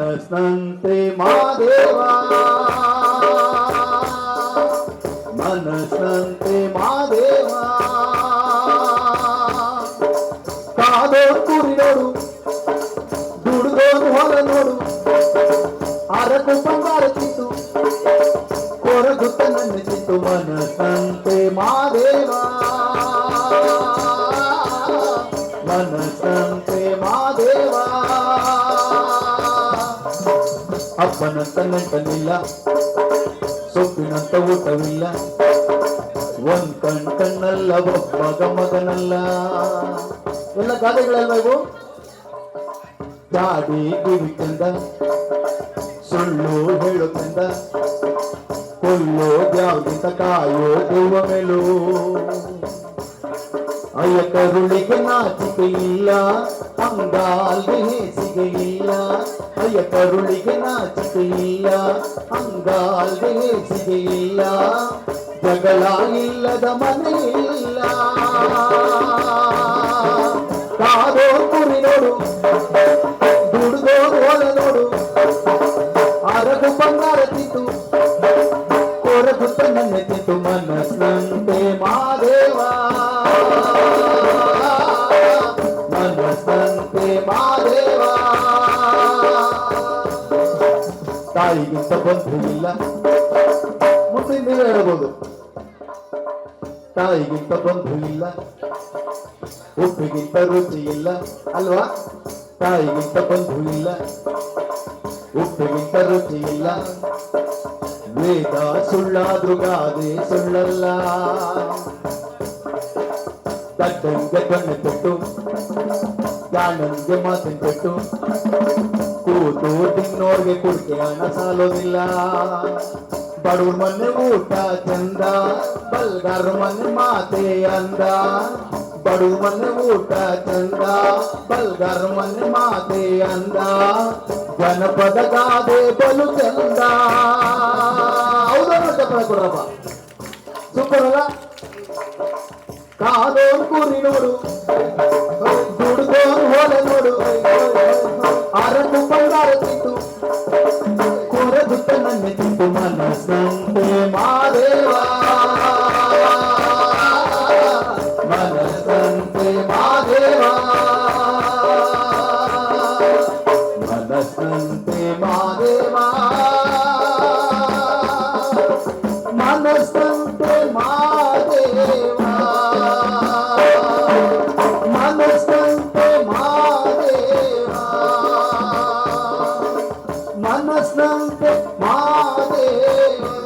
ಮನಸ್ಸಂತೆ ಮಾದೇವ ಮನಸ್ಸಂತೆ ಮಾದೇವ ಕಾದೋ ಕುರಿ ನೋಡು ದುಡ್ದೋನು ಹೊಲ ನೋಡು ಅರಕು ಬಂಗಾರ ಚಿತ್ತು ಕೊರಗುತ್ತ ನನ್ನ ಚಿತ್ತು ಮನಸ್ಸಂತೆ ಅಪ್ಪನಂತ ನೆಂಟನಿಲ್ಲ ಸೊಪ್ಪಿನಂತ ಊಟವಿಲ್ಲ ಒಂದ್ ಕಣ್ ಕಣ್ಣಲ್ಲ, ಒಬ್ಬ ಮಗನಲ್ಲ ಎಲ್ಲ ಗಾದೆಗಳಲ್ವ ಇವು? ಗಾಡಿ ಚಂದ, ಸುಳ್ಳು ಹೇಳುತ್ತೆಂದ ಕೊಲ್ಲೋ ಯಾವುದಿಂದ ಕಾಯೋ ದೇವ ಮೇಲು. ಅಯ್ಯ ಕರುಳಿಗೆ ನಾಚಿಕೆ ಇಲ್ಲ ಅಂಗಾಲ್ಗೆ ಹೇಸಿಗೆ ಇಲ್ಲ ಅಯ್ಯ ಕರುಳಿಗೆ ನಾಚಿಕೆ ಇಲ್ಲ ಅಂಗಾಲ್ಗೆ ಹೇಸಿಗೆ ಇಲ್ಲ ಜಗಳ ಇಲ್ಲದ ಮನೆ ಇಲ್ಲ ಕಾದೋ ಕುರಿ ನೋಡು ದುಡ್ದೋ ಹೊಲ ನೋಡು ಅರಗು ಬಂಗಾರ ತಿಂತು ಕೊರಗುತ್ತ ನನ್ನ ತಿಂತು ಮನಸ್ಸಂತೆ ಮಾದೇವ ತಾಯಿಗಿಂತ ಬಂಧು ಇಲ್ಲ ಮುಂದೆ ನೀವೇ ಹೇಳಬಹುದು ತಾಯಿಗಿಂತ ಇಲ್ಲ ಉಪ್ಪಿಗಿಂತ ರುಚಿ ಇಲ್ಲ. ಅಲ್ವಾ? ತಾಯಿಗಿಂತ ಇಲ್ಲ ಉಪ್ಪಿಗಿಂತ ರುಚಿ ಇಲ್ಲ. ವೇದ ಸುಳ್ಳಾದ್ರೂ ಗಾದೆ ಸುಳ್ಳಲ್ಲ. ತಟ್ಟಂಗೆ ಕಣ್ಣು ಜಾಣಂಗೆ ಮಾತಿನ ಕೊಟ್ಟು ಕೂತು ತಿನ್ನೋರ್ಗೆ ಕುಡಿಕೆ ಹಣ ಸಾಲೋದಿಲ್ಲ ಬಡವ್ರ ಮನೆ ಊಟ ಚಂದ ಬಲ್ಗಾರ ಮನೆ ಮಾತೆ ಅಂದ ಬಡವ್ರ ಮನೆ ಊಟ ಚಂದ ಬಲ್ಗಾರ ಮನೆ ಮಾತೆ ಅಂದ ಜನಪದ ಗಾದೆ ಬಲು ಚಂದ ಹೌದಾ ಚಪ್ಪಳ ಕೊಡ್ರಪ್ಪ ಸೂಪರ್ ಅಲ್ಲ ಕಾದೋನ್ ಕುರಿ मनसन्ते माधेवा मनसन्ते माधेवा मनसन्ते माधेवा मनसन्ते माधेवा मनसन्ते माधेवा